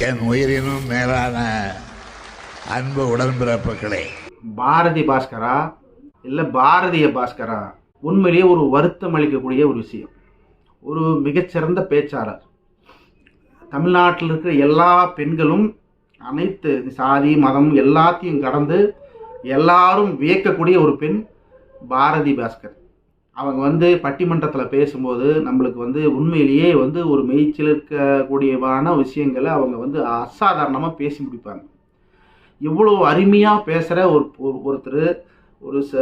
என் உயிரினும் மேலான அன்பு உடன்பிறப்புகளே. பாரதி பாஸ்கரா இல்லை பாரதிய பாஸ்கரா உண்மையிலேயே ஒரு வருத்தம் அளிக்கக்கூடிய ஒரு விஷயம். ஒரு மிகச்சிறந்த பேச்சாளர். தமிழ்நாட்டில் இருக்கிற எல்லா பெண்களும் அனைத்து சாதி மதம் எல்லாத்தையும் கடந்து எல்லாரும் வியக்கக்கூடிய ஒரு பெண் பாரதி பாஸ்கர். அவங்க வந்து பட்டிமன்றத்தில் பேசும்போது நம்மளுக்கு வந்து உண்மையிலேயே வந்து ஒரு மெய்ச்சிலிருக்கக்கூடியவான விஷயங்களை அவங்க வந்து அசாதாரணமாக பேசி முடிப்பாங்க. இவ்வளோ அருமையாக பேசுகிற ஒரு ஒரு- ஒருத்தர் ஒரு ச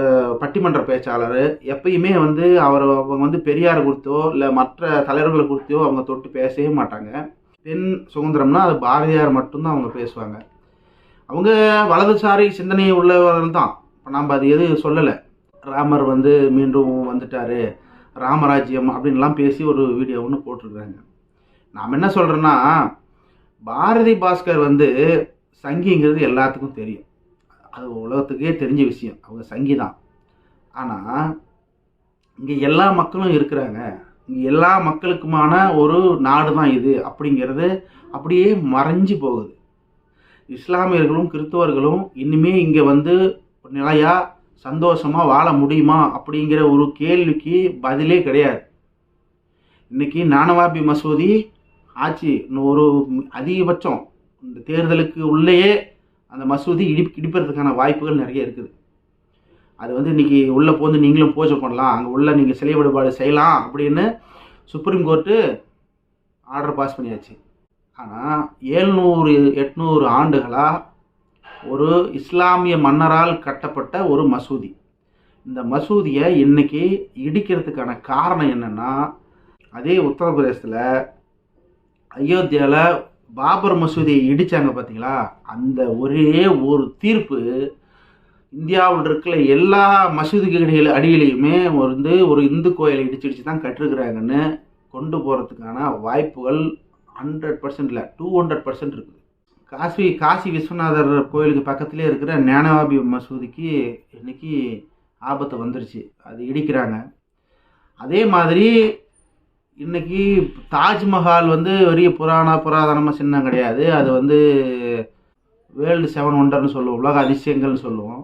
பட்டிமன்ற பேச்சாளர் எப்பயுமே வந்து அவர் அவங்க வந்து பெரியார் குறித்தோ இல்லை மற்ற தலைவர்களை குறித்தோ அவங்க தொட்டு பேசவே மாட்டாங்க. பெண் சுதந்திரம்னா அது பாரதியார் மட்டும்தான் அவங்க பேசுவாங்க. அவங்க வலதுசாரி சிந்தனை உள்ளவர்கள் தான். இப்போ நம்ம அது எதுவும் சொல்லலை. ராமர் வந்து மீண்டும் வந்துட்டாரு ராமராஜ்யம் அப்படின்லாம் பேசி ஒரு வீடியோ ஒன்று போட்டிருக்காங்க. நாம் என்ன சொல்கிறோன்னா பாரதி பாஸ்கர் வந்து சங்கிங்கிறது எல்லாத்துக்கும் தெரியும். அது உலகத்துக்கே தெரிஞ்ச விஷயம். அவங்க சங்கி தான். ஆனால் இங்கே எல்லா மக்களும் இருக்கிறாங்க. இங்கே எல்லா மக்களுக்குமான ஒரு நாடு தான் இது அப்படிங்கிறது அப்படியே மறைஞ்சு போகுது. இஸ்லாமியர்களும் கிறிஸ்தவர்களும் இனிமே இங்கே வந்து நிலையாக சந்தோஷமாக வாழ முடியுமா அப்படிங்கிற ஒரு கேள்விக்கு பதிலே கிடையாது. இன்னைக்கு நானவாபி மசூதி ஆட்சி இன்னும் ஒரு அதிகபட்சம் இந்த தேர்தலுக்கு உள்ளேயே அந்த மசூதி இடி இடிப்பதற்கான வாய்ப்புகள் நிறைய இருக்குது. அது வந்து இன்றைக்கி உள்ளே போந்து நீங்களும் பூஜை பண்ணலாம் அங்கே உள்ள நீங்கள் சிலை வழிபாடு செய்யலாம் அப்படின்னு சுப்ரீம் கோர்ட்டு ஆர்டர் பாஸ் பண்ணியாச்சு. ஆனால் ஏழ்நூறு எட்நூறு ஆண்டுகளாக ஒரு இஸ்லாமிய மன்னரால் கட்டப்பட்ட ஒரு மசூதி. இந்த மசூதியை இன்னைக்கு இடிக்கிறதுக்கான காரணம் என்னென்னா அதே உத்தரப்பிரதேசத்தில் அயோத்தியாவில் பாபர் மசூதியை இடித்தாங்க பார்த்தீங்களா அந்த ஒரே ஒரு தீர்ப்பு இந்தியாவில் இருக்கிற எல்லா மசூதிகள் அடியிலையுமே வந்து ஒரு இந்து கோயிலை இடிச்சு இடிச்சு தான் கட்டிருக்கிறாங்கன்னு கொண்டு போகிறதுக்கான வாய்ப்புகள் ஹண்ட்ரட் பர்சன்ட் இல்லை டூ ஹண்ட்ரட் பர்சன்ட் இருக்குது. காசி காசி விஸ்வநாதர் கோயிலுக்கு பக்கத்துலேயே இருக்கிற ஞானவாபி மசூதிக்கு இன்னைக்கு ஆபத்து வந்துருச்சு. அது இடிக்கிறாங்க. அதே மாதிரி இன்னைக்கு தாஜ்மஹால் வந்து பெரிய புராண புராதனமாக சின்னம் கிடையாது. அது வந்து வேர்ல்டு செவன் ஒண்டர்னு சொல்லுவோம். உலக அதிசயங்கள்னு சொல்லுவோம்.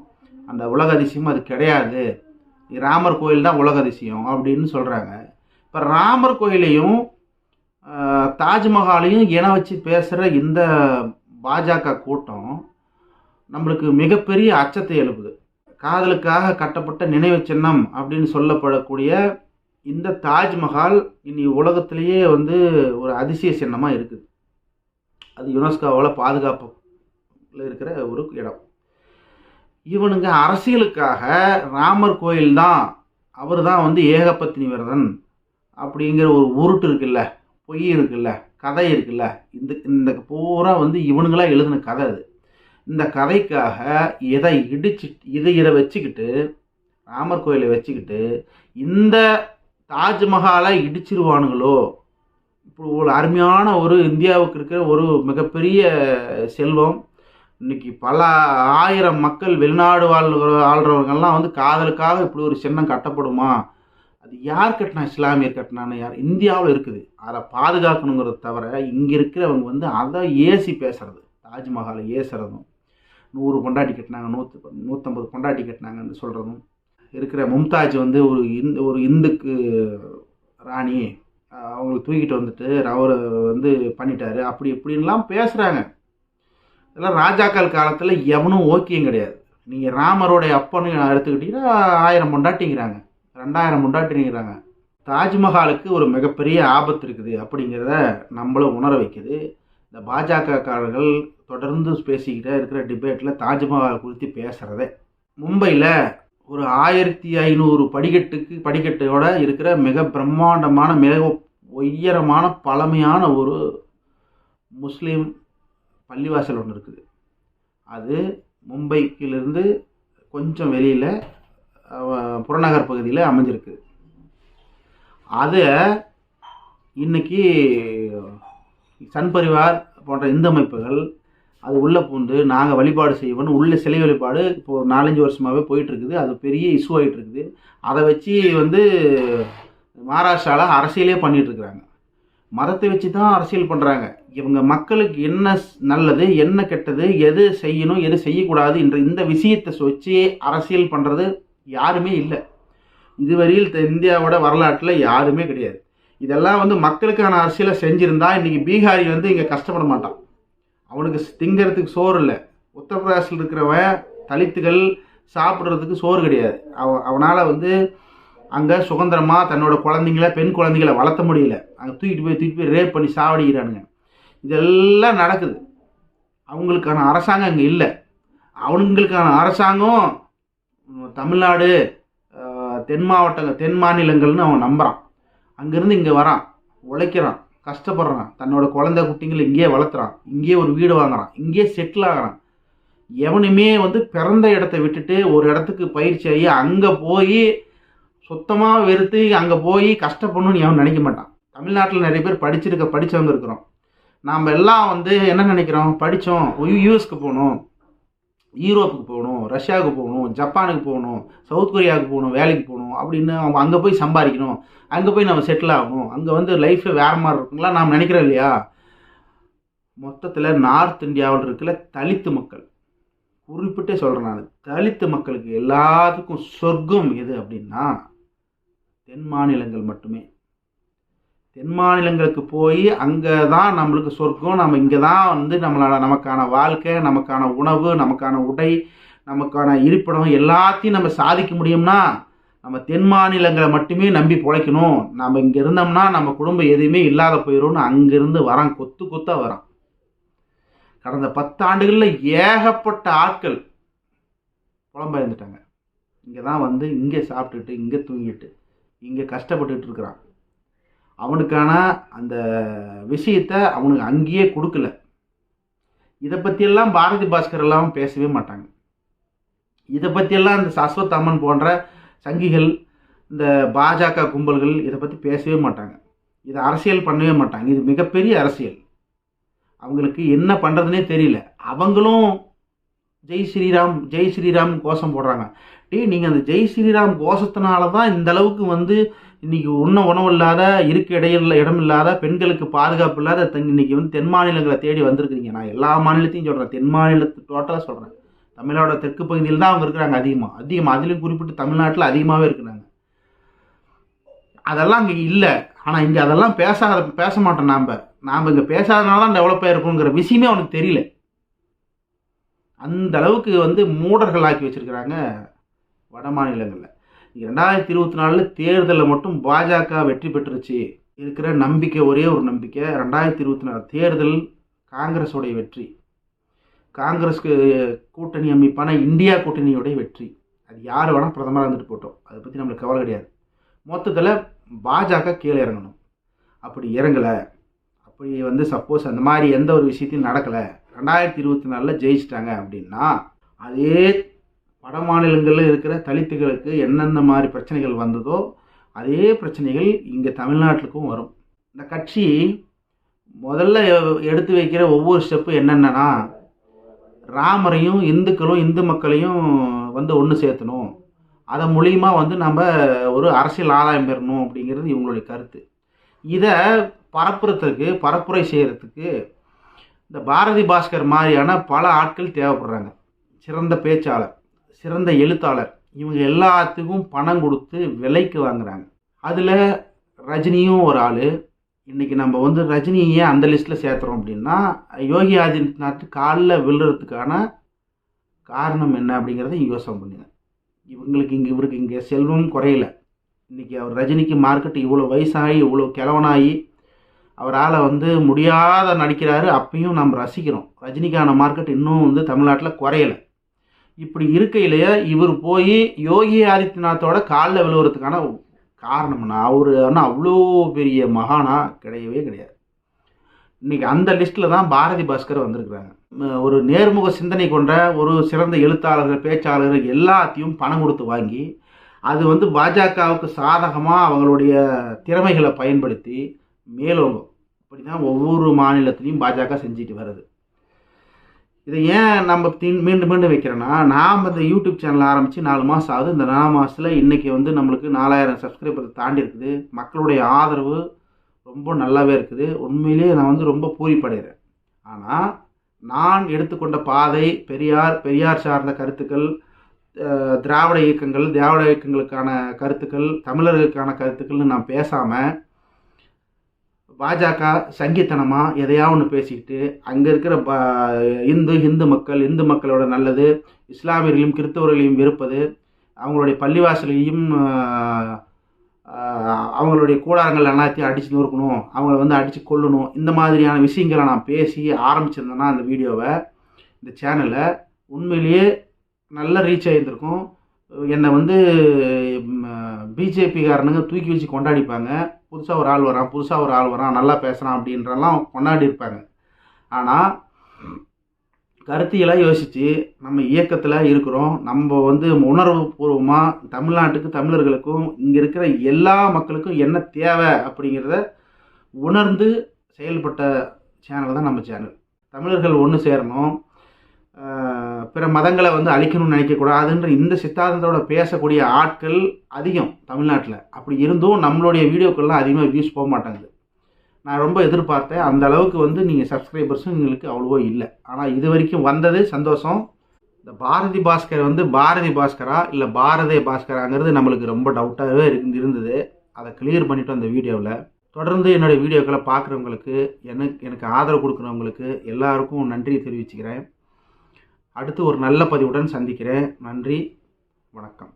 அந்த உலக அதிசயம் அது கிடையாது. ராமர் கோயில் தான் உலக அதிசயம் அப்படின்னு சொல்கிறாங்க இப்போ ராமர் கோயிலையும் தாஜ்மஹாலையும் இன வச்சு பேசுகிற இந்த பாஜக கூட்டம் நம்மளுக்கு மிகப்பெரிய அச்சத்தை எழுப்புது. காதலுக்காக கட்டப்பட்ட நினைவு சின்னம் அப்படின்னு சொல்லப்படக்கூடிய இந்த தாஜ்மஹால் இனி உலகத்திலேயே வந்து ஒரு அதிசய சின்னமாக இருக்குது. அது யுனெஸ்கோவால் பாதுகாப்பில் இருக்கிற ஒரு இடம். இவனுங்க அரசியலுக்காக ராமர் கோயில் தான் அவர் தான் வந்து ஏகபத்தினி விரதன் அப்படிங்கிற ஒரு உருட்டு இருக்குல்ல பொய் இருக்குல்ல. கதை இருக்குல்ல. இந்த இந்த பூரா வந்து இவனுங்களா எழுதின கதை அது. இந்த கதைக்காக இதை இடிச்சு இதை இதை வச்சுக்கிட்டு ராமர் கோயிலை வச்சுக்கிட்டு இந்த தாஜ்மஹாலை இடிச்சிருவானுங்களோ? இப்போ ஒரு அருமையான ஒரு இந்தியாவுக்கு இருக்கிற ஒரு மிகப்பெரிய செல்வம். இன்னைக்கு பல ஆயிரம் மக்கள் வெளிநாடு வாழ்கிற ஆள்றவங்கெல்லாம் வந்து காதலுக்காக இப்படி ஒரு சின்னம் கட்டப்படுமா? அது யார் கட்டினா இஸ்லாமியர் கட்டினான்னு யார் இந்தியாவில் இருக்குது. அதை பாதுகாக்கணுங்கிறத தவிர இங்கே இருக்கிறவங்க வந்து அதை ஏசி பேசுறது. தாஜ்மஹாலை ஏசுறதும் நூறு பொண்டாட்டி கட்டினாங்க நூற்று நூற்றம்பது பொண்டாட்டி கட்டினாங்கன்னு சொல்கிறதும் இருக்கிற மும்தாஜ் வந்து ஒரு இந்து ஒரு இந்துக்கு ராணி. அஹ் அவங்களை தூக்கிட்டு வந்துட்டு அவர் வந்து பண்ணிட்டாரு. அப்படி இப்படின்லாம் பேசுகிறாங்க இதெல்லாம் ராஜாக்கள் காலத்தில் எவனும் ஓக்கியம் கிடையாது. நீங்கள் ராமரோடைய அப்பன்னு எடுத்துக்கிட்டிங்கன்னா ஆயிரம் பொண்டாட்டிங்கிறாங்க. ரெண்டாயிரம் பொண்டாட்டிங்கிறாங்க தாஜ்மஹாலுக்கு ஒரு மிகப்பெரிய ஆபத்து இருக்குது அப்படிங்கிறத நம்மளும் உணர வைக்குது. இந்த பாஜகக்காரர்கள் தொடர்ந்து பேசிக்கிட்டே இருக்கிற டிபேட்டில் தாஜ்மஹால் குறித்து பேசுகிறதே மும்பையில் ஒரு ஆயிரத்தி ஐநூறு படிக்கட்டுக்கு படிக்கட்டோட இருக்கிற மிக பிரம்மாண்டமான மிக உயரமான பழமையான ஒரு முஸ்லீம் பள்ளிவாசல் ஒன்று இருக்குது. அது மும்பைக்கிலிருந்து கொஞ்சம் வெளியில் புறநகர் பகுதியில் அமைஞ்சிருக்கு. அதை இன்றைக்கி சன் பரிவார் போன்ற இந்து அமைப்புகள் அது உள்ளே பூந்து நாங்கள் வழிபாடு செய்வோம்னு உள்ளே சிலை வழிபாடு இப்போ ஒரு நாலஞ்சு வருஷமாகவே போயிட்டுருக்குது. அது பெரிய இஷ்யூ ஆகிட்டு இருக்குது அதை வச்சு வந்து மகாராஷ்டிராவில் அரசியலே பண்ணிகிட்ருக்குறாங்க மதத்தை வச்சு தான் அரசியல் பண்ணுறாங்க இவங்க மக்களுக்கு என்ன ஸ்- நல்லது என்ன கெட்டது எது செய்யணும் எது செய்யக்கூடாது என்ற இந்த விஷயத்தை வச்சு அரசியல் பண்ணுறது யாருமே இல்லை. இதுவரையில் த- இந்தியாவோட வரலாற்றில் யாருமே கிடையாது. இதெல்லாம் வந்து மக்களுக்கான அரசியலை செஞ்சுருந்தா இன்றைக்கி பீகாரி வந்து இங்கே கஷ்டப்பட மாட்டான். அவனுக்கு திங்கிறதுக்கு சோறு இல்லை. உத்தரப்பிரதேசில் இருக்கிறவன் தலித்துகள் சாப்பிட்றதுக்கு சோறு கிடையாது. அவ அவனால் வந்து அங்கே சுதந்திரமாக தன்னோட குழந்தைங்கள பெண் குழந்தைங்கள வளர்த்த முடியல. அங்கே தூக்கிட்டு போய் தூக்கிட்டு போய் ரேப் பண்ணி சாவடிக்கிறானுங்க. இதெல்லாம் நடக்குது. அவங்களுக்கான அரசாங்கம் அங்கே இல்லை. அவனுங்களுக்கான அரசாங்கம் தமிழ்நாடு தென் மாவட்டங்கள் தென் மாநிலங்கள்னு அவன் நம்புகிறான் அங்கேருந்து இங்கே வரான். உழைக்கிறான். கஷ்டப்படுறான். தன்னோட குழந்தை குட்டிங்களை இங்கேயே வளர்த்துறான். இங்கேயே ஒரு வீடு வாங்குறான். இங்கேயே செட்டில் ஆகுறான். எவனுமே வந்து பிறந்த இடத்த விட்டுட்டு ஒரு இடத்துக்கு பயிற்சி ஆகி அங்கே போய் சுத்தமாக வெறுத்து அங்கே போய் கஷ்டப்படணும்னு எவன் நினைக்க மாட்டான். தமிழ்நாட்டில் நிறைய பேர் படிச்சிருக்க படித்தவங்க இருக்கிறோம். நாம் எல்லாம் வந்து என்ன நினைக்கிறோம்? படித்தோம் யூஎஸ்க்கு போகணும். யூரோப்புக்கு போகணும் ரஷ்யாவுக்கு போகணும் ஜப்பானுக்கு போகணும் சவுத் கொரியாவுக்கு போகணும் வேலைக்கு போகணும் அப்படின்னு அவங்க அங்கே போய் சம்பாதிக்கணும். அங்கே போய் நம்ம செட்டில் ஆகணும். அங்கே வந்து லைஃபே வேறு மாதிரி இருக்குங்களா நாம் நினைக்கிறோம் இல்லையா? மொத்தத்தில் நார்த் இந்தியாவில் இருக்கிற தலித்து மக்கள். குறிப்பிட்டே சொல்கிறேன் நான். தலித்து மக்களுக்கு எல்லாத்துக்கும் சொர்க்கம் எது அப்படின்னா தென் மாநிலங்கள் மட்டுமே. தென் மாநிலங்களுக்கு போய் அங்கே தான் நம்மளுக்கு சொர்க்கம். நம்ம இங்கே தான் வந்து நம்மளோட நமக்கான வாழ்க்கை நமக்கான உணவு நமக்கான உடை நமக்கான இருப்பிடம் எல்லாத்தையும் நம்ம சாதிக்க முடியும்னா நம்ம தென் மாநிலங்களை மட்டுமே நம்பி பிழைக்கணும். நம்ம இங்கே இருந்தோம்னா நம்ம குடும்பம் எதுவுமே இல்லாத போயிடும்னு அங்கேருந்து வரான் கொத்து கொத்தாக வரான் கடந்த பத்தாண்டுகளில் ஏகப்பட்ட ஆட்கள் புலம்பெயர்ந்துட்டாங்க இங்கே தான் வந்து இங்கே சாப்பிட்டுட்டு இங்கே தூங்கிட்டு இங்கே கஷ்டப்பட்டுட்டு இருக்கிறான். அவனுக்கான அந்த விஷயத்த அவனுக்கு அங்கேயே கொடுக்கல. இதை பற்றியெல்லாம் பாரதி பாஸ்கர் எல்லாம் பேசவே மாட்டாங்க. இதை பற்றியெல்லாம் இந்த சஸ்வத் அம்மன் போன்ற சங்கிகள் இந்த பாஜக கும்பல்கள் இதை பற்றி பேசவே மாட்டாங்க. இதை அரசியல் பண்ணவே மாட்டாங்க. இது மிகப்பெரிய அரசியல். அவங்களுக்கு என்ன பண்ணுறதுனே தெரியல. அவங்களும் ஜெய் ஸ்ரீராம் ஜெய் ஸ்ரீராம் கோஷம் போடுறாங்க. டேய் நீங்கள் அந்த ஜெய் ஸ்ரீராம் கோஷத்தினால தான் இந்த அளவுக்கு வந்து இன்றைக்கி உண்ண உணவு இல்லாத இருக்க இடையில இடம் இல்லாத பெண்களுக்கு பாதுகாப்பு இல்லாத தங்க- இன்றைக்கி வந்து தென் மாநிலங்களை தேடி வந்திருக்கிறீங்க. நான் எல்லா மாநிலத்தையும் சொல்கிறேன் தென் மாநிலத்து டோட்டலாக சொல்கிறேன் தமிழோட தெற்கு பகுதியில் தான் அவங்க இருக்கிறாங்க அதிகமாக அதிகமாக அதிலும் குறிப்பிட்டு தமிழ்நாட்டில் அதிகமாகவே இருக்கிறாங்க. அதெல்லாம் அங்கே இல்லை. ஆனால் இங்கே அதெல்லாம் பேசாத பேச மாட்டோம் நாம். நாம் இங்கே பேசாதனால தான் டெவலப் ஆகிருக்குங்கிற விஷயமே அவனுக்கு தெரியல. அந்த அளவுக்கு வந்து மூடர்களாக்கி வச்சுருக்கிறாங்க வட மாநிலங்களில். ரெண்டாயிரத்தி இருபத்தி நாலில் தேர்தலில் மட்டும் பாஜக வெற்றி பெற்றுருச்சு. இருக்கிற நம்பிக்கை ஒரே ஒரு நம்பிக்கை ரெண்டாயிரத்தி இருபத்தி நாலு தேர்தல் காங்கிரஸோடைய வெற்றி. காங்கிரஸ்க்கு கூட்டணி அமைப்பான இந்தியா கூட்டணியோடைய வெற்றி. அது யார் வேணால் பிரதமராக இருந்துட்டு போட்டோம். அதை பற்றி நம்மளுக்கு கவலை கிடையாது. மொத்தத்தில் பாஜக கீழே இறங்கணும். அப்படி இறங்கலை. அப்படி வந்து சப்போஸ் அந்த மாதிரி எந்த ஒரு விஷயத்தையும் நடக்கலை. ரெண்டாயிரத்தி இருபத்தி நாலில் ஜெயிச்சிட்டாங்க அப்படின்னா அதே வட மாநிலங்களில் இருக்கிற தலித்துகளுக்கு என்னென்ன மாதிரி பிரச்சனைகள் வந்ததோ அதே பிரச்சனைகள் இங்கே தமிழ்நாட்டுக்கும் வரும். இந்த கட்சி முதல்ல எடுத்து வைக்கிற ஒவ்வொரு ஸ்டெப்பு என்னென்னா ராமரையும் இந்துக்களும் இந்து மக்களையும் வந்து ஒன்று சேர்த்தணும். அதன் மூலியமாக வந்து நம்ம ஒரு அரசியல் ஆதாயம் பெறணும் அப்படிங்கிறது இவங்களுடைய கருத்து. இதை பரப்புறத்துக்கு பரப்புரை செய்கிறதுக்கு இந்த பாரதி பாஸ்கர் மாதிரியான பல ஆட்கள் தேவைப்படுறாங்க. சிறந்த பேச்சாளர். சிறந்த எழுத்தாளர். இவங்க எல்லாத்துக்கும் பணம் கொடுத்து விலைக்கு வாங்குறாங்க. அதில் ரஜினியும் ஒரு ஆள். இன்றைக்கி நம்ம வந்து ரஜினியை அந்த லிஸ்ட்டில் சேர்த்துறோம் அப்படின்னா யோகி ஆதித்யநாத் காலில் விழுறதுக்கான காரணம் என்ன அப்படிங்கிறத யோசனை பண்ணுங்க. இவங்களுக்கு இங்கே இவருக்கு இங்கே செல்வம் குறையல. இன்றைக்கி அவர் ரஜினிக்கு மார்க்கெட் இவ்வளோ வயசாகி இவ்வளோ கிழவனாகி அவரால் வந்து முடியாத நடிக்கிறாரு. அப்பயும் நம்ம ரசிக்கிறோம். ரஜினிக்கான மார்க்கெட் இன்னும் வந்து தமிழ்நாட்டில் குறையலை. இப்படி இருக்கையிலேயே இவர் போய் யோகி ஆதித்யநாத்தோட காலில் விழுவுறதுக்கான காரணம்னா அவர் ஆனால் அவ்வளோ பெரிய மகானா கிடையவே கிடையாது. இன்னைக்கு அந்த லிஸ்ட்டில் தான் பாரதி பாஸ்கர் வந்திருக்கிறாங்க. ஒரு நேர்முக சிந்தனை கொண்ட ஒரு சிறந்த எழுத்தாளர்கள் பேச்சாளர்கள் எல்லாத்தையும் பணம் கொடுத்து வாங்கி அது வந்து பாஜகவுக்கு சாதகமாக அவங்களுடைய திறமைகளை பயன்படுத்தி மேலோங்கும். இப்படி தான் ஒவ்வொரு மாநிலத்திலையும் பாஜக செஞ்சுட்டு வருது இதை ஏன் நம்ம தீ- மீண்டும் மீண்டும் வைக்கிறோன்னா நாம் இந்த யூடியூப் சேனல் ஆரம்பித்து நாலு மாதம் ஆகுது. இந்த நாலு மாதத்தில் இன்றைக்கி வந்து நம்மளுக்கு நாலாயிரம் சப்ஸ்கிரைபர் தாண்டி இருக்குது. மக்களுடைய ஆதரவு ரொம்ப நல்லாவே இருக்குது. உண்மையிலேயே நான் வந்து ரொம்ப பூரிப்படைகிறேன். ஆனால் நான் எடுத்துக்கொண்ட பாதை பெரியார் பெரியார் சார்ந்த கருத்துக்கள் திராவிட இயக்கங்கள் திராவிட இயக்கங்களுக்கான கருத்துக்கள் தமிழர்களுக்கான கருத்துக்கள்னு நான் பேசாமல் பாஜக சங்கித்தனமாக எதையா ஒன்று பேசிக்கிட்டு அங்கே இருக்கிற ப இந்து இந்து மக்கள் இந்து மக்களோட நல்லது இஸ்லாமியர்களையும் கிறிஸ்தவர்களையும் வெறுப்பது அவங்களுடைய பள்ளிவாசலையும் அவங்களுடைய கூடாரங்கள் எல்லாத்தையும் அடித்து நொறுக்கணும் அவங்கள வந்து அடித்து கொல்லணும் இந்த மாதிரியான விஷயங்களை நான் பேசி ஆரம்பிச்சிருந்தேன்னா அந்த வீடியோவை இந்த சேனலை உண்மையிலேயே நல்ல ரீச் ஆகியிருந்திருக்கும் என்னை வந்து பிஜேபிக்காரனுங்க தூக்கி வச்சு கொண்டாடிப்பாங்க. புதுசாக ஒரு ஆள் வரான் புதுசாக ஒரு ஆள் வரான் நல்லா பேசுகிறான் அப்படின்றலாம் கொண்டாடி இருப்பாங்க. ஆனால் கருத்தியெல்லாம் யோசித்து நம்ம இயக்கத்தில் இருக்கிறோம். நம்ம வந்து உணர்வு பூர்வமாக தமிழ்நாட்டுக்கு தமிழர்களுக்கும் இங்கே இருக்கிற எல்லா மக்களுக்கும் என்ன தேவை அப்படிங்கிறத உணர்ந்து செயல்பட்ட சேனல் தான் நம்ம சேனல். தமிழர்கள் ஒன்று சேரணும். பிற மதங்களை வந்து அழிக்கணும்னு நினைக்கக்கூடாதுன்ற இந்த சித்தாந்தத்தோட பேசக்கூடிய ஆட்கள் அதிகம் தமிழ்நாட்டில். அப்படி இருந்தும் நம்மளுடைய வீடியோக்கள்லாம் அதிகமாக வியூஸ் போக மாட்டேங்குது. நான் ரொம்ப எதிர்பார்த்தேன். அந்த அளவுக்கு வந்து நீங்கள் சப்ஸ்கிரைபர்ஸும் எங்களுக்கு அவ்வளோவோ இல்லை. ஆனால் இது வரைக்கும் வந்தது சந்தோஷம். இந்த பாரதி பாஸ்கர் வந்து பாரதி பாஸ்கரா இல்லை பாரதே பாஸ்கராங்கிறது நம்மளுக்கு ரொம்ப டவுட்டாகவே இருந்து இருந்தது. அதை கிளியர் பண்ணிட்டோம் அந்த வீடியோவில் தொடர்ந்து என்னுடைய வீடியோக்களை பார்க்குறவங்களுக்கு எனக்கு எனக்கு ஆதரவு கொடுக்குறவங்களுக்கு எல்லாருக்கும் நன்றி தெரிவிச்சுக்கிறேன். அடுத்து ஒரு நல்ல பதிவுடன் சந்திக்கிறேன். நன்றி. வணக்கம்.